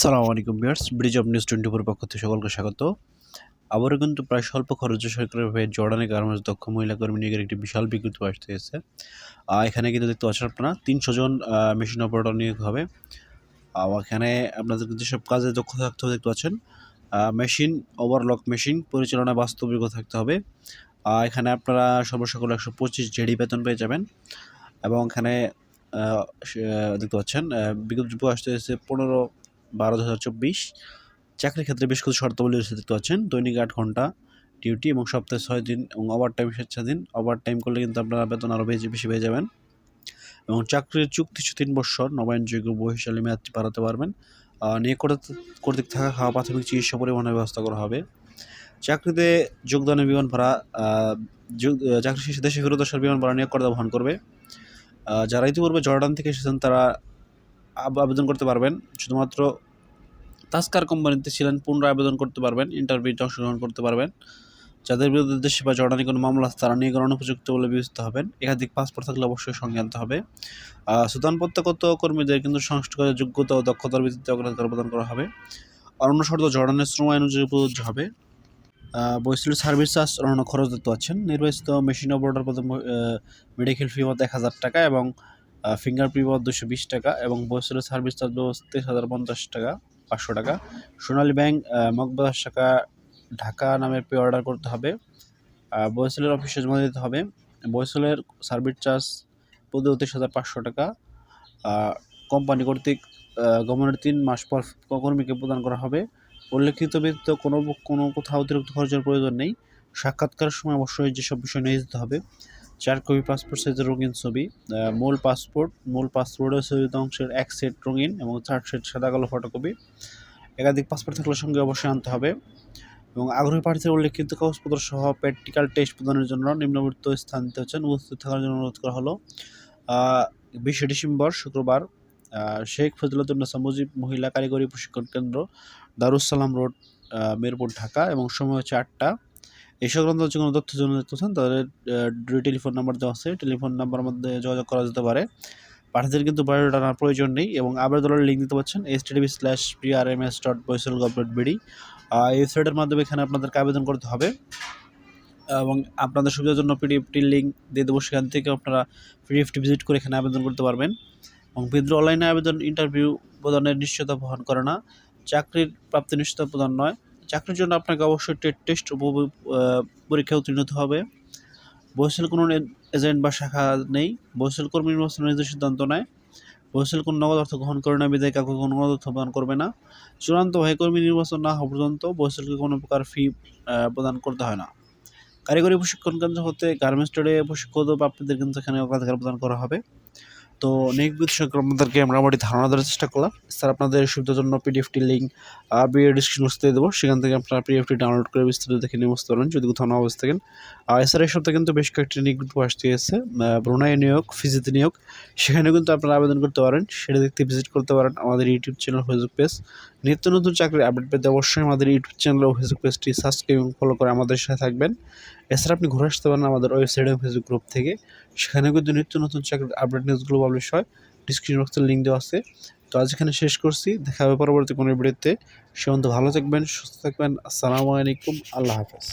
সালামু আলাইকুম bears bridge of news twenty four পক্ষ থেকে সকলকে স্বাগত। আবারও কিন্তু প্রায় স্বল্প খরচে সরকারের হয়ে জর্ডানে গার্মেন্টস দক্ষ মহিলা কর্মী নিয়োগের একটি বিশাল বিজ্ঞপ্তি আসতে আহ, এখানে কিন্তু দেখতে পাচ্ছেন আপনারা তিনশো জন মেশিন অপারেটর নিয়োগ হবে। এখানে আপনাদের যেসব কাজে দক্ষ থাকতে হবে দেখতে পাচ্ছেন মেশিন ওভারলক মেশিন পরিচালনা বাস্তবিক থাকতে হবে। এখানে আপনারা সর্বসকল একশো পঁচিশ জেডি বেতন পেয়ে যাবেন এবং এখানে দেখতে পাচ্ছেন বিজ্ঞপ্তি আসতে এসেছে পনেরো বারো দু হাজার চব্বিশ। চাকরির ক্ষেত্রে বেশ কিছু শর্তাবলী দেখতে পাচ্ছেন। দৈনিক আট ঘণ্টা ডিউটি এবং সপ্তাহে ছয় দিন এবং ওভার টাইম স্বেচ্ছাধীন ওভার টাইম করলে কিন্তু আপনারা বেতন আরও বেশি বেশি পেয়ে যাবেন। এবং চাকরির চুক্তি তিন বছর নবায়নযোগ্য বহিশালী মেয়াদটি বাড়াতে পারবেন। করতে- কর্তৃক থাকা খাওয়া, প্রাথমিক চিকিৎসা পরিবহনের ব্যবস্থা করা হবে। চাকরিতে যোগদানের বিমান ভাড়া চাকরি শেষে দেশে ফেরত আসার বিমান ভাড়া নিয়োগকর্তা বহন করবে। যারা ইতিপূর্বে জর্ডান থেকে এসেছেন তারা আবেদন করতে পারবেন। শুধুমাত্র তাস্কার কোম্পানিতে ছিলেন, পুনরায় আবেদন করতে পারবেন ইন্টারভিউতে অংশগ্রহণ করতে পারবেন। যাদের বিরুদ্ধে দেশে বা জর্ডানি কোনো মামলা তারা নিয়োগের অনুপযুক্ত বলে বিবেচিত হবেন। একাধিক পাসপোর্ট থাকলে অবশ্যই সঙ্গে আনতে হবে। সুদান প্রত্যাগত কর্মীদের কিন্তু সংশ্লিষ্ট যোগ্যতা ও দক্ষতার ভিত্তিতে অগ্রাধিকার প্রদান করা হবে। অন্য শর্ত, জর্ডানের শ্রম আইন অনুযায়ী প্রযোজ্য হবে। বৈশ্বিক সার্ভিস চার্জ অন্যান্য খরচ দেখতে পাচ্ছেন নির্বাচিত মেশিন অপারেটর পদে মেডিকেল ফি বাবদ এক হাজার টাকা এবং ফিঙ্গার প্রি বাবদ দুশো বিশ টাকা এবং বৈশ্বিক সার্ভিস চার্জ তেইশ হাজার পঞ্চাশ টাকা, পাঁচশো টাকা। সোনালী ব্যাংক মকবাজার শাখা, ঢাকা নামে পে অর্ডার করতে হবে। বয়সেলের অফিসে জমা দিতে হবে। বয়সেলের সার্ভিস চার্জ পদে তেইশ হাজার পাঁচশো টাকা। কোম্পানি কর্তৃক গমনের তিন মাস পর কর্মীকে প্রদান করা হবে। উল্লেখিত ব্যতীত কোনো কোনো কোথাও অতিরিক্ত খরচের প্রয়োজন নেই। সাক্ষাৎকারের সময় অবশ্যই যেসব বিষয় নিয়ে যেতে হবে। চার কপি পাসপোর্ট সাইজের রঙিন ছবি মূল পাসপোর্ট মূল পাসপোর্টের ছবিত অংশের এক সেট রঙিন এবং চার সেট সাদা কালো ফটোকপি একাধিক পাসপোর্ট থাকলে সঙ্গে অবশ্যই আনতে হবে। এবং আগ্রহী প্রার্থীদের উল্লেখিত কাগজপত্র সহ প্র্যাকটিক্যাল টেস্ট প্রদানের জন্য নিম্নবর্ত স্থান দিতে হচ্ছেন উপস্থিত থাকার জন্য অনুরোধ করা হলো বিশে ডিসেম্বর, শুক্রবার শেখ ফজলতুন্নেসা মুজিব মহিলা কারিগরি প্রশিক্ষণ কেন্দ্র দারুসালাম রোড মিরপুর, ঢাকা এবং সময় হচ্ছে আটটা। এই সংক্রান্ত যে কোনো তথ্য দেখতেছেন তাদের দুই টেলিফোন নাম্বার দেওয়া আছে। টেলিফোন নাম্বারের মধ্যে যোগাযোগ করা যেতে পারে। প্রার্থীদের কিন্তু বায়োডাটা আনার প্রয়োজন নেই এবং আবেদনের লিঙ্ক দিতে পারছেন H TV slash PRMS dot বৈশাল government BD এই ওয়েবসাইটের মাধ্যমে এখানে আপনাদেরকে আবেদন করতে হবে। এবং আপনাদের সুবিধার জন্য পিডিএফটির লিঙ্ক দিয়ে দেবো। সেখান থেকে আপনারা পিডিএফটি ভিজিট করে এখানে আবেদন করতে পারবেন। এবং বিদ্রোহ অনলাইনে আবেদন ইন্টারভিউ প্রদানের নিশ্চয়তা বহন করে না। চাকরির প্রাপ্তি নিশ্চয়তা প্রদান নয়। চাকরির জন্য আপনাকে অবশ্যই টেট টেস্ট পরীক্ষা উত্তীর্ণ হতে হবে। বৈশাল কোনো এজেন্ট বা শাখা নেই। বৈশাল কর্মী নির্বাচনের নিজের সিদ্ধান্ত নেয়। বৈশাল কোনো নগদ অর্থ গ্রহণ করে না বিদায় কাউকে কোনো নগদ অর্থ প্রদান করবে না। চূড়ান্ত ভাই কর্মী নির্বাচন না হওয়া পর্যন্ত বৈশালকে কোনো প্রকার ফি প্রদান করতে হয় না। কারিগরি প্রশিক্ষণ কেন্দ্র হতে গার্মেন্টস ট্রেডে প্রশিক্ষিত প্রাপ্তিদের কিন্তু এখানে অগ্রাধিকার প্রদান করা হবে। তো নেক্সট বিষয় আপনাদেরকে আমরা মোটামুটি ধারণা দেওয়ার চেষ্টা করলাম। স্যার, আপনাদের সুবিধার জন্য পিডিএফটি লিঙ্ক ভিডিও ডিসক্রিপশন দিয়ে দেবো। সেখান থেকে আপনারা পিডিএফটি ডাউনলোড করে বিস্তারিত দেখে নিয়ে বুঝতে পারবেন যদি কোথাও না বুঝতে থাকেন। আর এছাড়া এই সপ্তাহে কিন্তু বেশ কয়েকটি নিয়োগ আসতে গেছে। ব্রুনাই নিয়োগ ফিজিতে নিয়োগ। সেখানে কিন্তু আপনারা আবেদন করতে পারেন, সেটা দেখতে ভিজিট করতে পারেন আমাদের ইউটিউব চ্যানেল ফেসবুক পেজ নিত্য নতুন চাকরির আপডেট পেতে অবশ্যই আমাদের ইউটিউব চ্যানেল ও ফেসবুক পেজটি সাবস্ক্রাইব এবং ফলো করে আমাদের সাথে থাকবেন। এছাড়া আপনি ঘুরে আসতে পারেন আমাদের ওয়েবসাইট এবং ফেসবুক গ্রুপ থেকে। সেখানে কিন্তু নিত্য নতুন চাকরির আপডেট নিউজগুলো পাবলিশ হয়। ডিসক্রিপশন বক্সের লিঙ্ক দেওয়া আছে। তো আজ এখানে শেষ করছি। দেখা হবে পরবর্তী কোনো ভিডিওতে সে ভালো থাকবেন, সুস্থ থাকবেন। আসসালামু আলাইকুম। আল্লাহ হাফেজ।